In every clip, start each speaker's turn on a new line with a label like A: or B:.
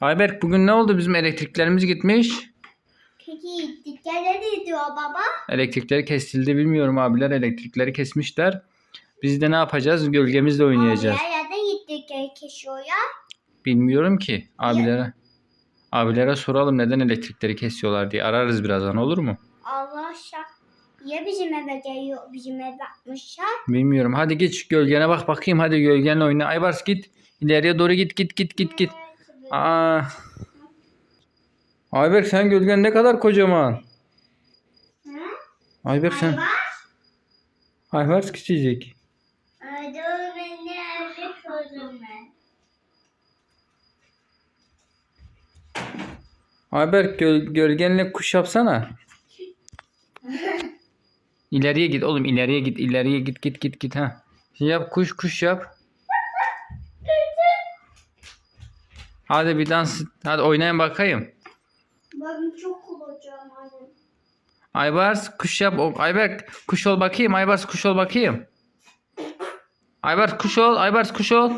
A: Ayberk bugün ne oldu? Bizim elektriklerimiz gitmiş.
B: Peki dikkatle diyor baba.
A: Elektrikleri kesildi bilmiyorum abiler elektrikleri kesmişler. Biz de ne yapacağız? Gölgemizle oynayacağız.
B: Ya ya da dikkat kesiyor ya.
A: Bilmiyorum ki abilere. Abilere soralım neden elektrikleri kesiyorlar diye. Ararız birazdan olur mu?
B: Allah aşkına. Ya bizim eve geliyor, bizim eve bakmışlar.
A: Bilmiyorum. Hadi git şu gölgene bak bakayım. Hadi gölgenle oyna. Aybars git. İleriye doğru git git git git git. Aa. Ayberk sen gölgen ne kadar kocaman.
B: Hı?
A: Ayberk sen.
B: Var.
A: Aybars küçücük.
B: Dur ben de ben.
A: Ayberk göl, gölgenle kuş yapsana. İleriye git oğlum ileriye git ileriye git git git git ha. Yap kuş kuş yap. Hadi bir dans hadi oynayın bakayım.
B: Ben çok olacağım anne.
A: Aybars kuş yap. Ayberk kuş ol bakayım. Aybars kuş ol bakayım. Aybars kuş ol. Aybars kuş ol.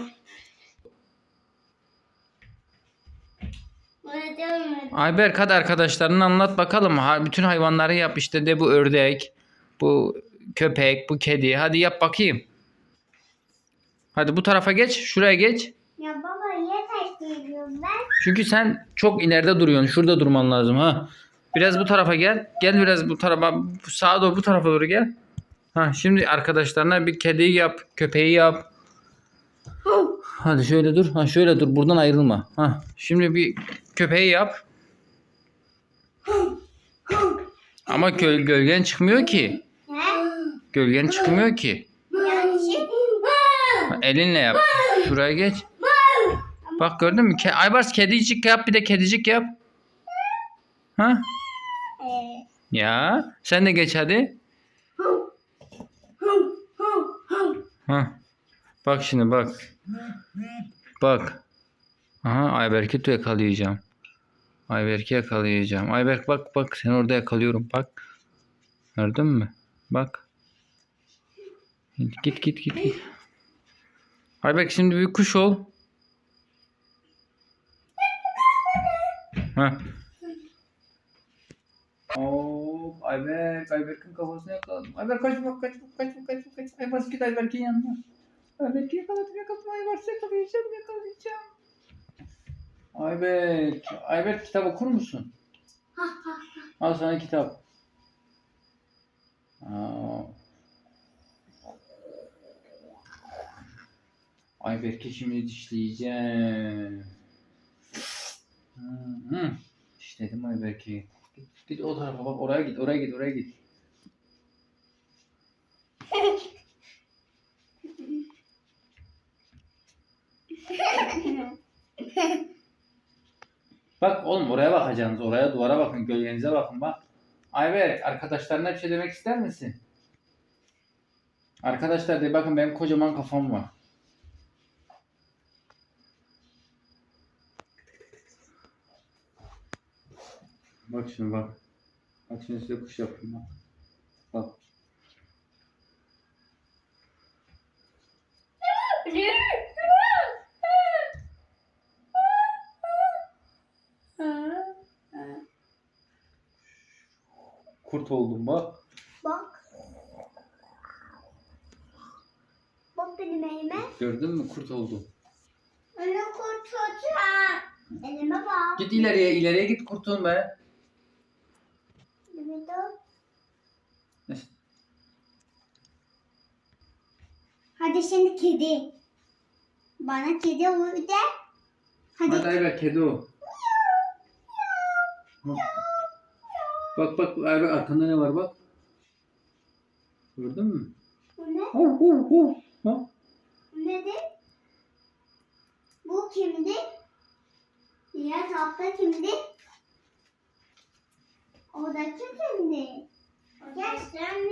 A: Ayberk hadi arkadaşlarına anlat bakalım. Ha, bütün hayvanları yap işte de bu ördek, bu köpek, bu kedi. Hadi yap bakayım. Hadi bu tarafa geç. Şuraya geç.
B: Ya baba yeter geliyorum ben.
A: Çünkü sen çok ileride duruyorsun. Şurada durman lazım ha. Biraz bu tarafa gel. Gel biraz bu tarafa. Sağa doğru bu tarafa doğru gel. Ha şimdi arkadaşlarına bir kediyi yap, köpeği yap. Hadi şöyle dur. Ha şöyle dur. Buradan ayrılma. Ha şimdi bir köpeği yap. Ama gö- gölgen çıkmıyor ki. Gölgen çıkmıyor ki. Elinle yap. Şuraya geç. Bak gördün mü? Ke- Aybars kedicik yap bir de kedicik yap. Ha? Ya sen de geç hadi. Ha. Bak şimdi bak. Bak. Aha Ayberk'i yakalayacağım. Ayberk'i yakalayacağım. Ayberk bak bak seni orada yakalıyorum bak. Gördün mü? Bak. Git git git. git. Ayberk şimdi bir kuş ol. Ha. Hop Ayberk, Ayberk'in kafasına yakaladım. Ayberk kaçma, kaçma, kaçma, kaçma, kaçma. Aybars git Ayberk'in yanına. Ayberk'i yakaladım, yakaladım. Aybars'ı yakalayacağım, yakalayacağım. Ayberk, Ayberk kitap okur musun? Al sana kitap. Aa. Ayberk'i şimdi dişleyeceğim. Hı, hı. Dişledim Ayberk'i. Git, git o tarafa bak oraya git oraya git oraya git. Bak oğlum oraya bakacaksınız oraya duvara bakın gölgenize bakın bak. Ayberk arkadaşlarına bir şey demek ister misin? Arkadaşlar de bakın benim kocaman kafam var. Bak şimdi bak. Bak şimdi size kuş yapayım bak. Bak. Kurt oldum bak.
B: bak. Bak benim elime.
A: Gördün mü kurt oldum.
B: Onu kurtulacağım. Elime bak.
A: Git ileriye ileriye git kurtun be.
B: Hadi şimdi kedi. Bana kedi olur de. Hadi.
A: Hadi Ayber kedi o. Bak. Bak Ayber arkanda ne var bak. Gördün mü?
B: Bu ne?
A: Hu hu hu. Bak.
B: Bu nedir? Bu kimdi? Diğer tarafta kimdi? Oradaki kimdi? Gel sen